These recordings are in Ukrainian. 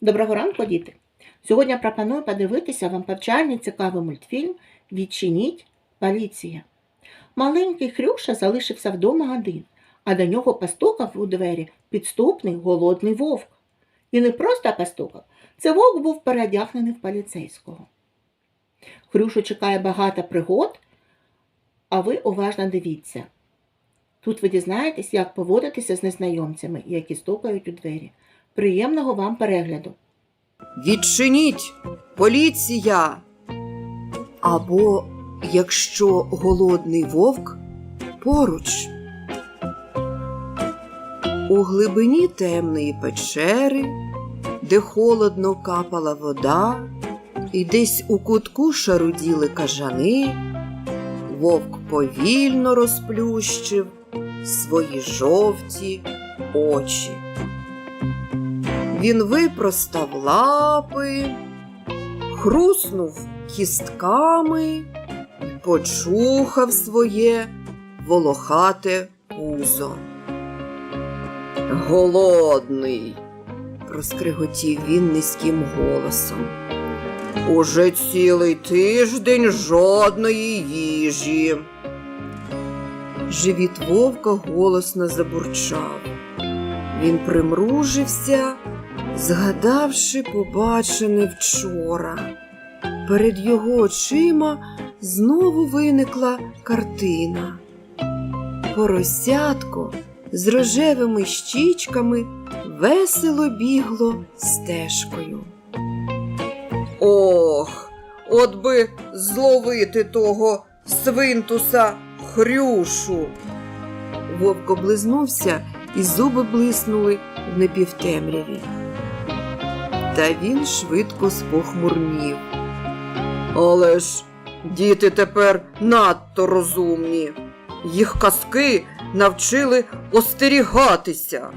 Доброго ранку, діти! Сьогодні пропоную подивитися вам повчальний цікавий мультфільм Відчиніть поліція. Маленький Хрюша залишився вдома один, а до нього постукав у двері підступний голодний вовк. І не просто постукав, це вовк був переодягнений в поліцейського. Хрюшу чекає багато пригод, а ви уважно дивіться. Тут ви дізнаєтесь, як поводитися з незнайомцями, які стукають у двері. Приємного вам перегляду! Відчиніть, поліція. Або якщо голодний вовк поруч. У глибині темної печери, де холодно капала вода, і десь у кутку шаруділи кажани, вовк повільно розплющив свої жовті очі. Він випростав лапи, хруснув кістками і почухав своє волохате пузо. Голодний, проскриготів він низьким голосом. Уже цілий тиждень жодної їжі. Живіт вовка голосно забурчав. Він примружився, згадавши побачене вчора. Перед його очима знову виникла картина. Поросятко з рожевими щічками весело бігло стежкою. Ох, от би зловити того свинтуса хрюшу. Вовк облизнувся і зуби блиснули в непівтемряві. Та він швидко спохмурнів. Але ж діти тепер надто розумні. Їх казки навчили остерігатися.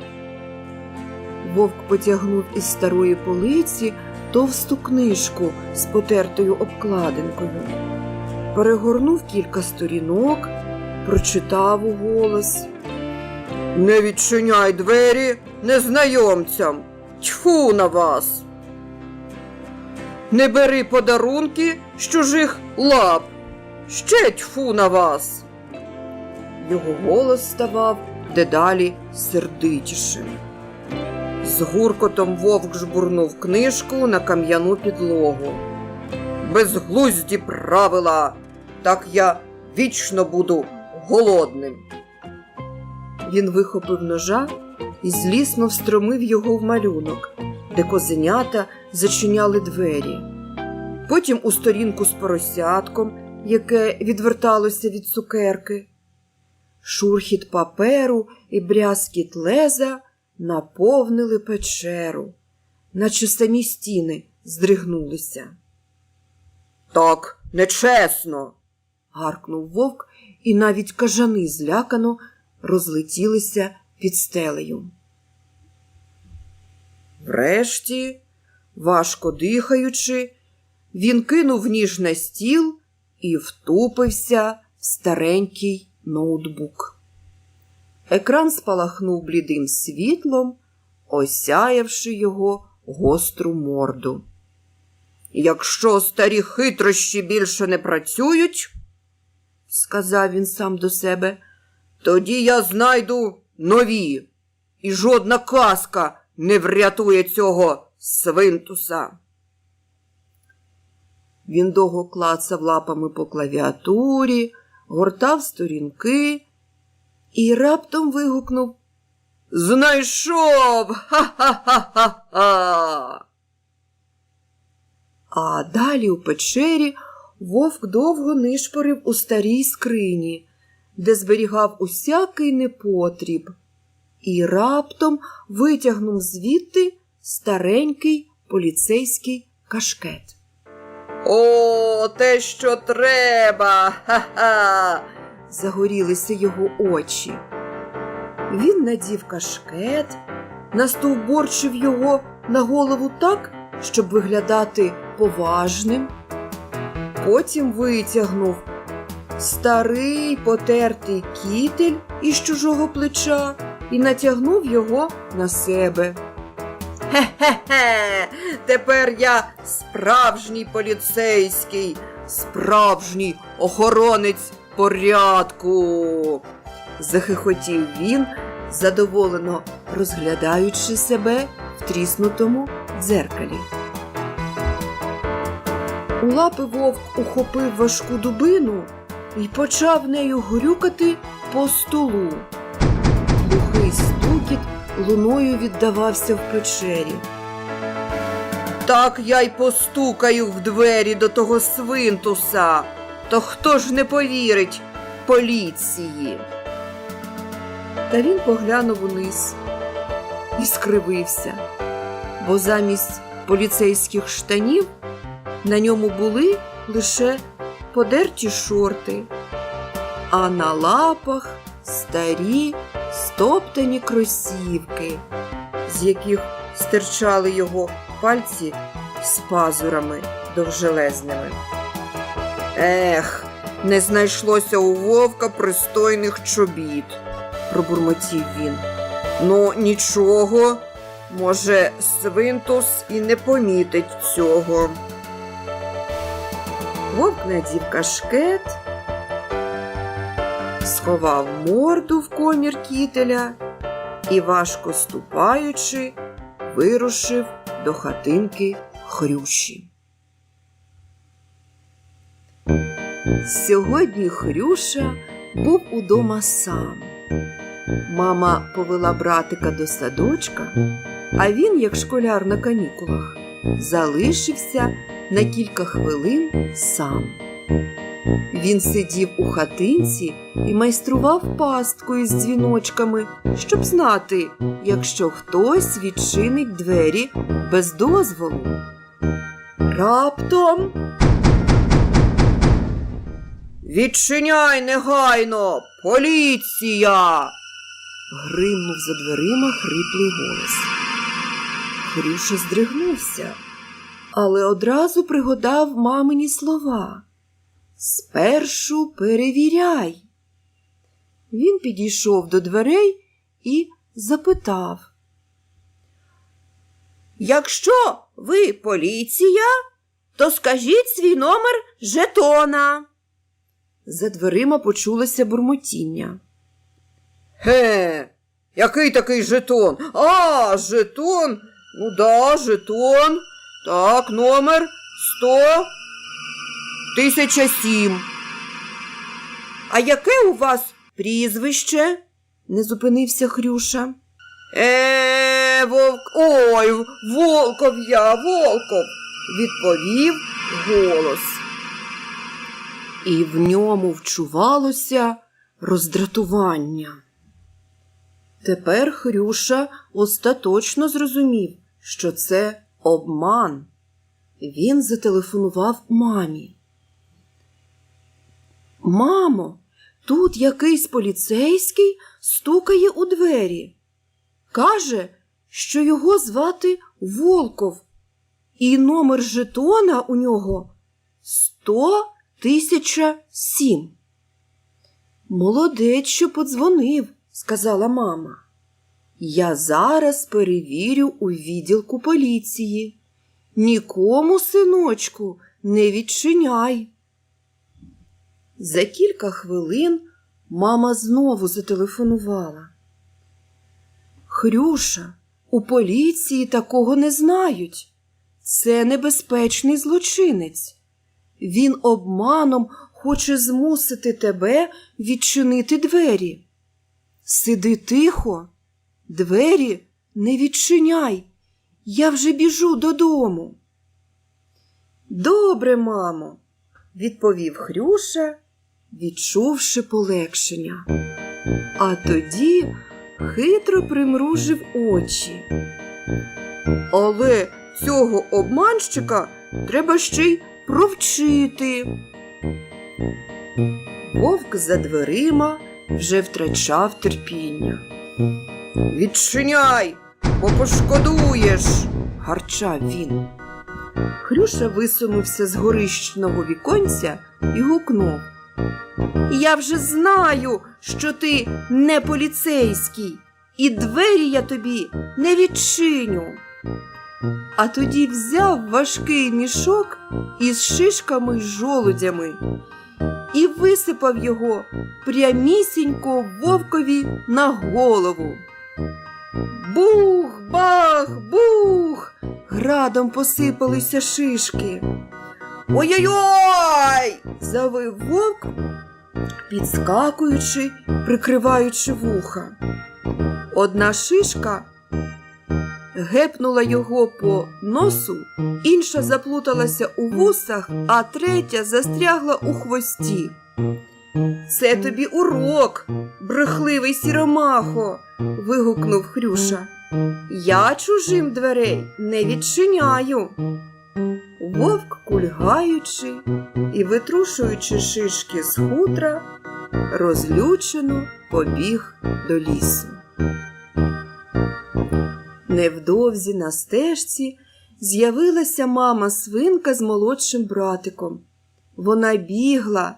Вовк потягнув із старої полиці товсту книжку з потертою обкладинкою. Перегорнув кілька сторінок, прочитав уголос. Не відчиняй двері незнайомцям. Тьфу на вас. Не бери подарунки з чужих лап. Ще тьфу на вас. Його голос ставав дедалі сердитішим. З гуркотом вовк жбурнув книжку на кам'яну підлогу. Безглузді правила, так я вічно буду голодним. Він вихопив ножа і злісно встромив його в малюнок, де козенята зачиняли двері. Потім у сторінку з поросятком, яке відверталося від цукерки. Шурхіт паперу і брязкіт леза наповнили печеру, наче самі стіни здригнулися. Так нечесно. гаркнув вовк, і навіть кажани злякано розлетілися під стелею. Врешті, важко дихаючи, він кинув ніж на стіл і втупився в старенький ноутбук. Екран спалахнув блідим світлом, осяявши його гостру морду. Якщо старі хитрощі більше не працюють, сказав він сам до себе, тоді я знайду нові, і жодна казка не врятує цього свинтуса. Він довго клацав лапами по клавіатурі, гортав сторінки і раптом вигукнув Знайшов! Ха-ха-ха-ха-ха! А далі у печері вовк довго нишпорив у старій скрині, де зберігав усякий непотріб, і раптом витягнув звідти старенький поліцейський кашкет. О, те, що треба. Ха-ха. Загорілися його очі. Він надів кашкет, настовборчив його на голову так, щоб виглядати поважним. Потім витягнув старий потертий кітель із чужого плеча і натягнув його на себе. Хе-хе-хе! Тепер я справжній поліцейський, справжній охоронець порядку. Захихотів він, задоволено розглядаючи себе в тріснутому дзеркалі. У лапи вовк ухопив важку дубину і почав нею грюкати по столу. Глухий стукіт луною віддавався в печері. Так я й постукаю в двері до того свинтуса. То хто ж не повірить поліції? Та він поглянув униз і скривився, бо замість поліцейських штанів на ньому були лише подерті шорти, а на лапах старі стоптані кросівки, з яких стирчали його пальці з пазурами довжелезними. Ех, не знайшлося у вовка пристойних чобіт, пробурмотів він. Ну, нічого, може, свинтус і не помітить цього. Вовк надів кашкет, сховав морду в комір кітеля і, важко ступаючи, вирушив до хатинки Хрюші. Сьогодні Хрюша був удома сам. Мама повела братика до садочка, а він, як школяр на канікулах, залишився на кілька хвилин сам. Він сидів у хатинці і майстрував пастку із дзвіночками, щоб знати, якщо хтось відчинить двері без дозволу. Раптом. Відчиняй негайно, поліція. гримнув за дверима хриплий голос. Хрюша здригнувся, але одразу пригадав мамині слова. Спершу перевіряй. Він підійшов до дверей і запитав. Якщо ви поліція, то скажіть свій номер жетона. За дверима почулося бурмотіння. Ге, який такий жетон? А, жетон. Ну да, жетон. Так, номер сто тисяча сім. А яке у вас прізвище? не зупинився Хрюша. Е, вовк. Ой, волков я, волков, відповів голос. І в ньому вчувалося роздратування. Тепер Хрюша остаточно зрозумів, що це обман. Він зателефонував мамі. Мамо, тут якийсь поліцейський стукає у двері. Каже, що його звати Волков, і номер жетона у нього сто тисяча сім. Молодець, що подзвонив, сказала мама. Я зараз перевірю у відділку поліції. Нікому, синочку, не відчиняй. За кілька хвилин мама знову зателефонувала. Хрюша, у поліції такого не знають. Це небезпечний злочинець. Він обманом хоче змусити тебе відчинити двері. Сиди тихо, двері не відчиняй. Я вже біжу додому. Добре, мамо, відповів Хрюша, відчувши полегшення. А тоді хитро примружив очі. Але цього обманщика треба ще й провчити. Вовк за дверима вже втрачав терпіння. Відчиняй, бо пошкодуєш, гарчав він. Хрюша висунувся з горищного віконця і гукнув. Я вже знаю, що ти не поліцейський, і двері я тобі не відчиню. а тоді взяв важкий мішок із шишками й жолудями і висипав його прямісінько вовкові на голову. Бух, бах, бух! Градом посипалися шишки. Ой-ой-ой! завив вовк, підскакуючи, прикриваючи вуха. Одна шишка гепнула його по носу, інша заплуталася у вусах, а третя застрягла у хвості. Це тобі урок, брехливий сіромахо. вигукнув Хрюша. Я чужим дверей не відчиняю. Вовк, кульгаючи і витрушуючи шишки з хутра, розлючено побіг до лісу. Невдовзі на стежці з'явилася мама свинка з молодшим братиком. Вона бігла,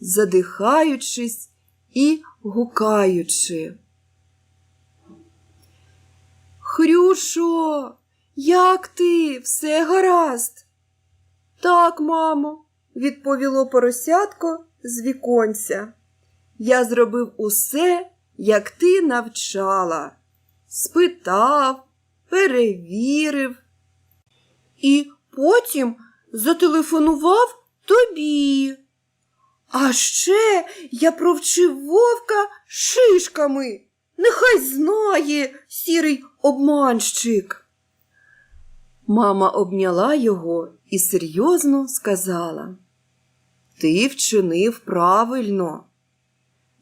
задихаючись і гукаючи. Хрюшо, як ти? Все гаразд? Так, мамо, відповіло поросятко з віконця. Я зробив усе, як ти навчала. Спитав, перевірив. І потім зателефонував тобі. А ще я провчив вовка шишками. Нехай знає сірий обманщик. Мама обняла його і серйозно сказала: Ти вчинив правильно.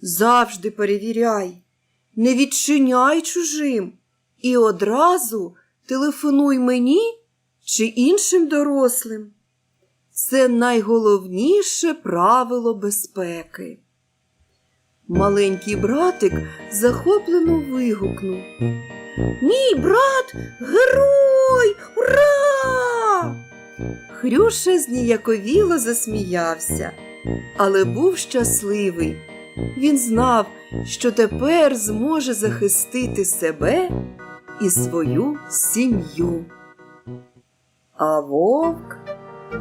Завжди перевіряй, не відчиняй чужим і одразу телефонуй мені чи іншим дорослим. Це найголовніше правило безпеки. Маленький братик захоплено вигукнув. Мій брат герой! Ура! Хрюша зніяковіло засміявся, але був щасливий. Він знав, що тепер зможе захистити себе і свою сім'ю. А вовк,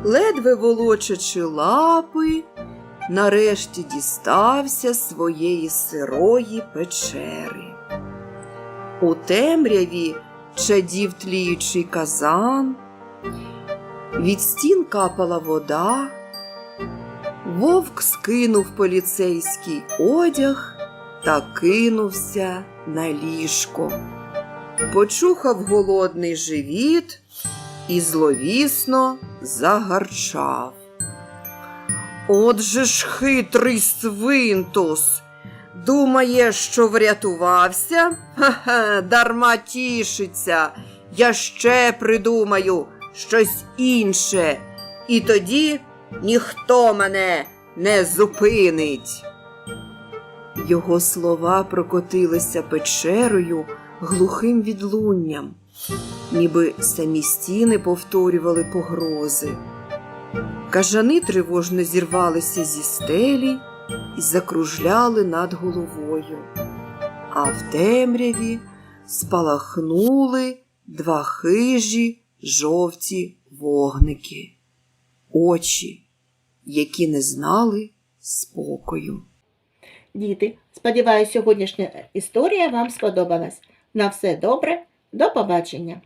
ледве волочачи лапи, нарешті дістався своєї сирої печери. У темряві чадів тліючий казан, від стін капала вода, вовк скинув поліцейський одяг та кинувся на ліжко. Почухав голодний живіт і зловісно загарчав. Отже ж хитрий свинтус. Думає, що врятувався? Ха-ха, дарма тішиться. Я ще придумаю щось інше, і тоді ніхто мене не зупинить. Його слова прокотилися печерою глухим відлунням, ніби самі стіни повторювали погрози. Кажани тривожно зірвалися зі стелі і закружляли над головою, а в темряві спалахнули два хижі жовті вогники, очі, які не знали спокою. Діти, сподіваюся, сьогоднішня історія вам сподобалась. На все добре, до побачення!